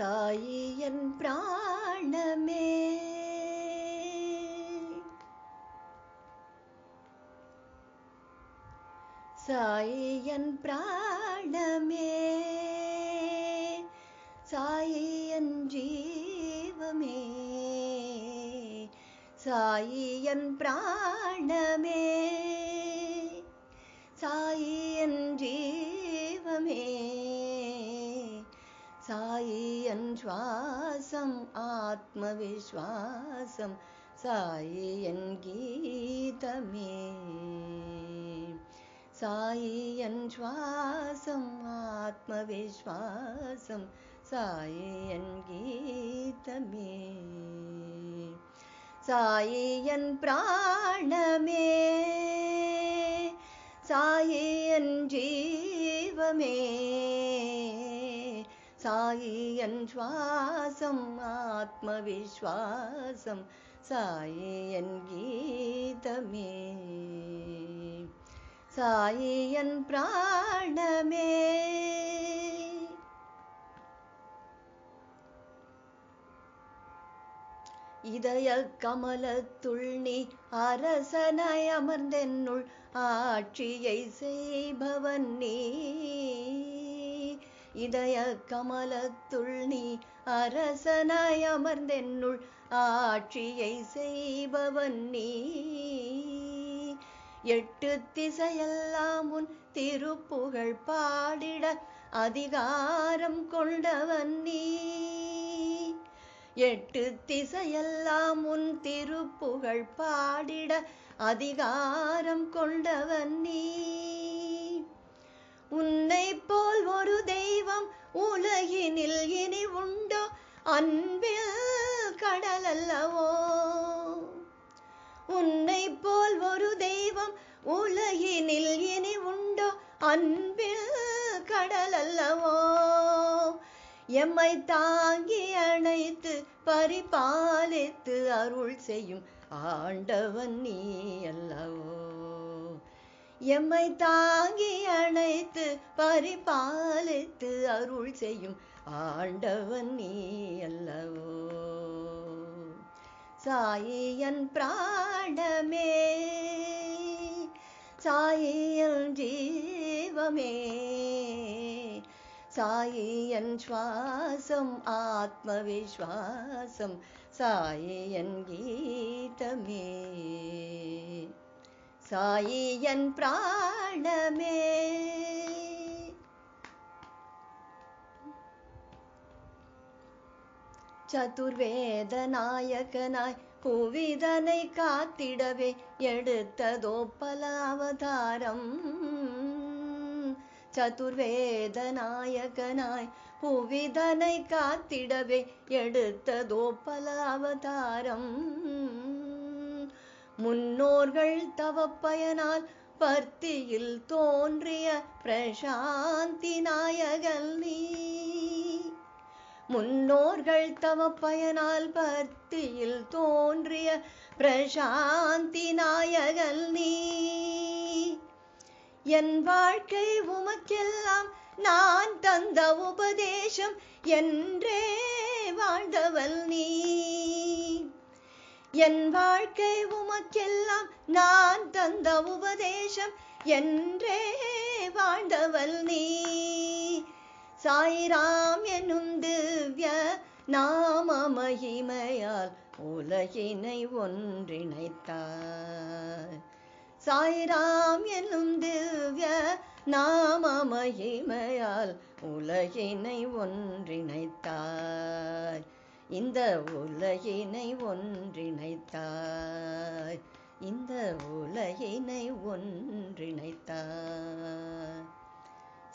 சாயி என் பிராணமே. சாயி என் பிராணமே. சாயி என் ஜீவமே. சாயி என் பிராணமே. சாயி என் ஜீவமே. என் சுவாசம் ஆத்மவிஸ்வாசம் சாயி என் கீதமே. சாயி என் சுவாசம் ஆத்மவிஸ்வாசம் சாயி என் கீதமே. சாயி என் பிராணமே. சாயி என் ஜீவமே. சாயி சுவாசம் ஆத்மவிஸ்வாசம். சாயி என் கீதமே. சாயி என் பிராணமே. இதய கமலத்துள் நீ அரசனாய் அமர்ந்தென்னுள் ஆட்சியை செய்பவன் நீ. இதய கமலத்துள் நீ அரசனாய் அமர்ந்தென்னுள் ஆட்சியை செய்பவன் நீ. எட்டு திசையெல்லாம் உன் திருப்புகழ் பாடிட அதிகாரம் கொண்டவன் நீ. எட்டு திசையெல்லாம் உன் திருப்புகழ் பாடிட அதிகாரம் கொண்டவன் நீ. உலகினில் இனி உண்டோ அன்பில் கடல் அல்லவோ உன்னை போல் ஒரு தெய்வம் உலகினில் இனி உண்டோ அன்பில் கடல் அல்லவோ எம்மை தாங்கி அணைத்து பரிபாலித்து அருள் செய்யும் ஆண்டவன் நீ அல்லவோ? எம்மை தாங்கி அணைத்து பரிபாலித்து அருள் செய்யும் ஆண்டவன் நீ அல்லவோ. சாயியன் பிராணமே சாயியன் ஜீவமே சாயியன் சுவாசம் ஆத்ம விஸ்வாசம் சாயியன் கீதமே. சாயியன் பிராணமே. சதுர்வேத நாயகனாய் புவிதனை காத்திடவே எடுத்ததோ பல அவதாரம் சதுர்வேத நாயகனாய் புவிதனை காத்திடவே எடுத்ததோ பல அவதாரம் முன்னோர்கள் தவப்பயனால் பர்த்தியில் தோன்றிய பிரசாந்தி நாயகல் நீ. முன்னோர்கள் தவப்பயனால் பர்த்தியில் தோன்றிய பிரசாந்தி நாயகல் நீ. என் வாழ்க்கை உமக்கெல்லாம் நான் தந்த உபதேசம் என்றே வாழ்ந்தவள் நீ. என் வாழ்க்கை உமக்கெல்லாம் நான் தந்த உபதேசம் என்றே வாழ்ந்தவள் நீ. சாய்ராம் என்னும் திவ்ய நாம மகிமையால் உலகினை ஒன்றிணைத்தார். சாய்ராம் என்னும் திவ்ய நாம மகிமையால் உலகினை ஒன்றிணைத்தார். இந்த உலகினை ஒன்றிணைத்தாய். இந்த உலகினை ஒன்றிணைத்தாய்.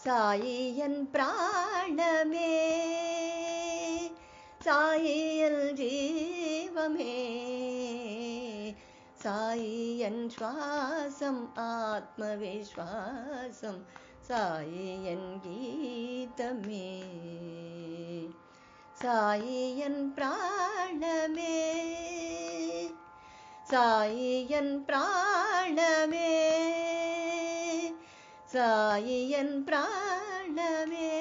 சாயியன் பிராணமே சாயியல் ஜீவமே சாயியன் சுவாசம் ஆத்மவிஸ்வாசம் சாயியன் கீதமே. சாயியன் பிராணமே. சாயியன் பிராணமே. சாயியன் பிராணமே.